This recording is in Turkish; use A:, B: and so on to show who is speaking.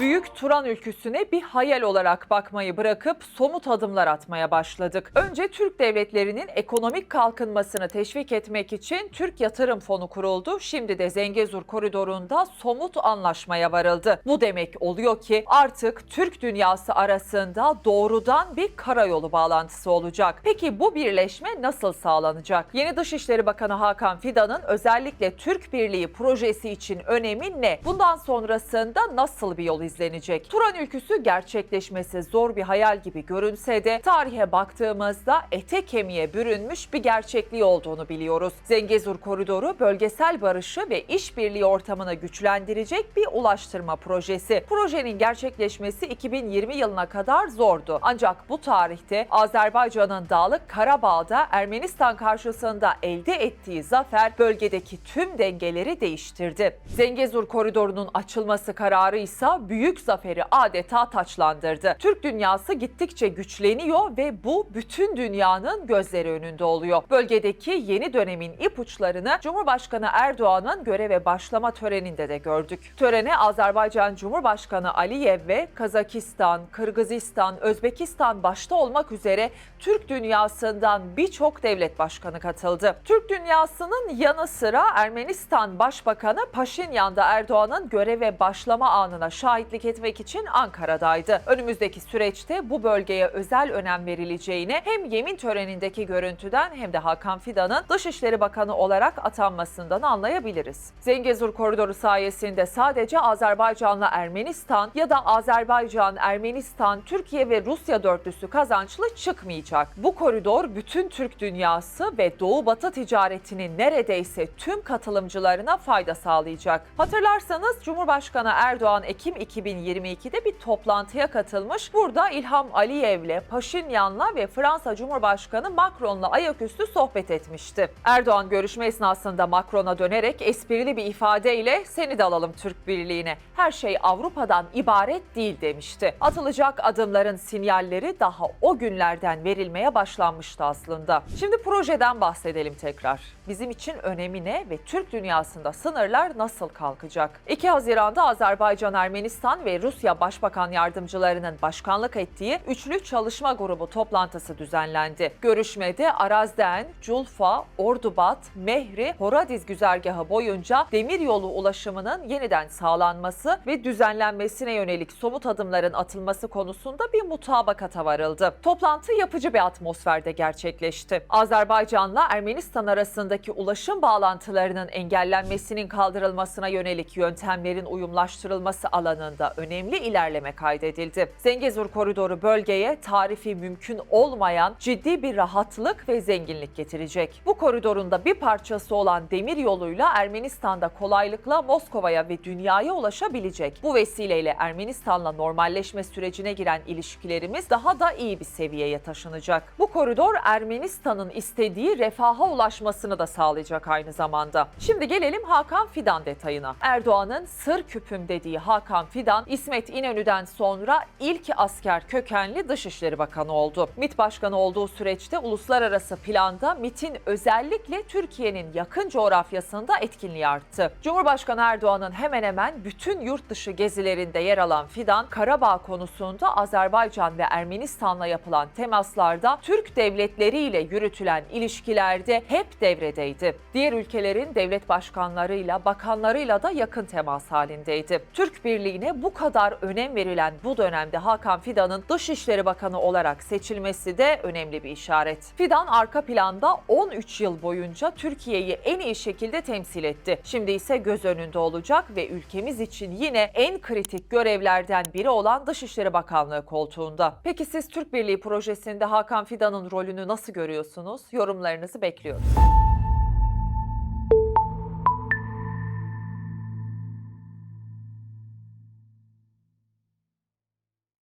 A: Büyük Turan ülküsüne bir hayal olarak bakmayı bırakıp somut adımlar atmaya başladık. Önce Türk devletlerinin ekonomik kalkınmasını teşvik etmek için Türk Yatırım Fonu kuruldu. Şimdi de Zengezur koridorunda somut anlaşmaya varıldı. Bu demek oluyor ki artık Türk dünyası arasında doğrudan bir karayolu bağlantısı olacak. Peki bu birleşme nasıl sağlanacak? Yeni Dışişleri Bakanı Hakan Fidan'ın özellikle Türk Birliği projesi için önemi ne? Bundan sonrasında nasıl bir yol izlenecek? Turan ülküsü gerçekleşmesi zor bir hayal gibi görünse de tarihe baktığımızda ete kemiğe bürünmüş bir gerçekliği olduğunu biliyoruz. Zengezur koridoru bölgesel barışı ve işbirliği ortamını güçlendirecek bir ulaştırma projesi. Projenin gerçekleşmesi 2020 yılına kadar zordu. Ancak bu tarihte Azerbaycan'ın Dağlık Karabağ'da Ermenistan karşısında elde ettiği zafer bölgedeki tüm dengeleri değiştirdi. Zengezur koridorunun açılması kararı ise büyük zaferi adeta taçlandırdı. Türk dünyası gittikçe güçleniyor ve bu bütün dünyanın gözleri önünde oluyor. Bölgedeki yeni dönemin ipuçlarını Cumhurbaşkanı Erdoğan'ın göreve başlama töreninde de gördük. Törene Azerbaycan Cumhurbaşkanı Aliyev ve Kazakistan, Kırgızistan, Özbekistan başta olmak üzere Türk dünyasından birçok devlet başkanı katıldı. Türk dünyasının yanı sıra Ermenistan Başbakanı Paşinyan da Erdoğan'ın göreve başlama anına şahitlik etmek için Ankara'daydı. Önümüzdeki süreçte bu bölgeye özel önem verileceğine hem yemin törenindeki görüntüden hem de Hakan Fidan'ın Dışişleri Bakanı olarak atanmasından anlayabiliriz. Zengezur koridoru sayesinde sadece Azerbaycan'la Ermenistan ya da Azerbaycan, Ermenistan, Türkiye ve Rusya dörtlüsü kazançlı çıkmayacak. Bu koridor bütün Türk dünyası ve Doğu Batı ticaretinin neredeyse tüm katılımcılarına fayda sağlayacak. Hatırlarsanız Cumhurbaşkanı Erdoğan Ekim 2022'de bir toplantıya katılmış. Burada İlham Aliyev'le, Paşinyan'la ve Fransa Cumhurbaşkanı Macron'la ayaküstü sohbet etmişti. Erdoğan görüşme esnasında Macron'a dönerek esprili bir ifadeyle seni de alalım Türk Birliği'ne. Her şey Avrupa'dan ibaret değil demişti. Atılacak adımların sinyalleri daha o günlerden verilmeye başlanmıştı aslında. Şimdi projeden bahsedelim tekrar. Bizim için önemi ne ve Türk dünyasında sınırlar nasıl kalkacak? 2 Haziran'da Azerbaycan, Ermenistan ve Rusya Başbakan Yardımcılarının başkanlık ettiği Üçlü Çalışma Grubu toplantısı düzenlendi. Görüşmede Arazden, Culfa, Ordubat, Mehri, Horadiz güzergahı boyunca demiryolu ulaşımının yeniden sağlanması ve düzenlenmesine yönelik somut adımların atılması konusunda bir mutabakata varıldı. Toplantı yapıcı bir atmosferde gerçekleşti. Azerbaycan'la Ermenistan arasındaki ulaşım bağlantılarının engellenmesinin kaldırılmasına yönelik yöntemlerin uyumlaştırılması alanında önemli ilerleme kaydedildi. Zengezur koridoru bölgeye tarifi mümkün olmayan ciddi bir rahatlık ve zenginlik getirecek. Bu koridorun da bir parçası olan demir yoluyla Ermenistan'da kolaylıkla Moskova'ya ve dünyaya ulaşabilecek. Bu vesileyle Ermenistan'la normalleşme sürecine giren ilişkilerimiz daha da iyi bir seviyeye taşınacak. Bu koridor Ermenistan'ın istediği refaha ulaşmasını da sağlayacak aynı zamanda. Şimdi gelelim Hakan Fidan detayına. Erdoğan'ın sır küpüm dediği Hakan Fidan, İsmet İnönü'den sonra ilk asker kökenli Dışişleri Bakanı oldu. MİT Başkanı olduğu süreçte uluslararası planda MİT'in özellikle Türkiye'nin yakın coğrafyasında etkinliği arttı. Cumhurbaşkanı Erdoğan'ın hemen hemen bütün yurt dışı gezilerinde yer alan Fidan, Karabağ konusunda Azerbaycan ve Ermenistan'la yapılan temaslarda Türk devletleriyle yürütülen ilişkilerde hep devredeydi. Diğer ülkelerin devlet başkanlarıyla, bakanlarıyla da yakın temas halindeydi. Türk Birliği'ne bu kadar önem verilen bu dönemde Hakan Fidan'ın Dışişleri Bakanı olarak seçilmesi de önemli bir işaret. Fidan arka planda 13 yıl boyunca Türkiye'yi en iyi şekilde temsil etti. Şimdi ise göz önünde olacak ve ülkemiz için yine en kritik görevlerden biri olan Dışişleri Bakanlığı koltuğunda. Peki siz Türk Birliği projesinde Hakan Fidan'ın rolünü nasıl görüyorsunuz? Yorumlarınızı bekliyoruz.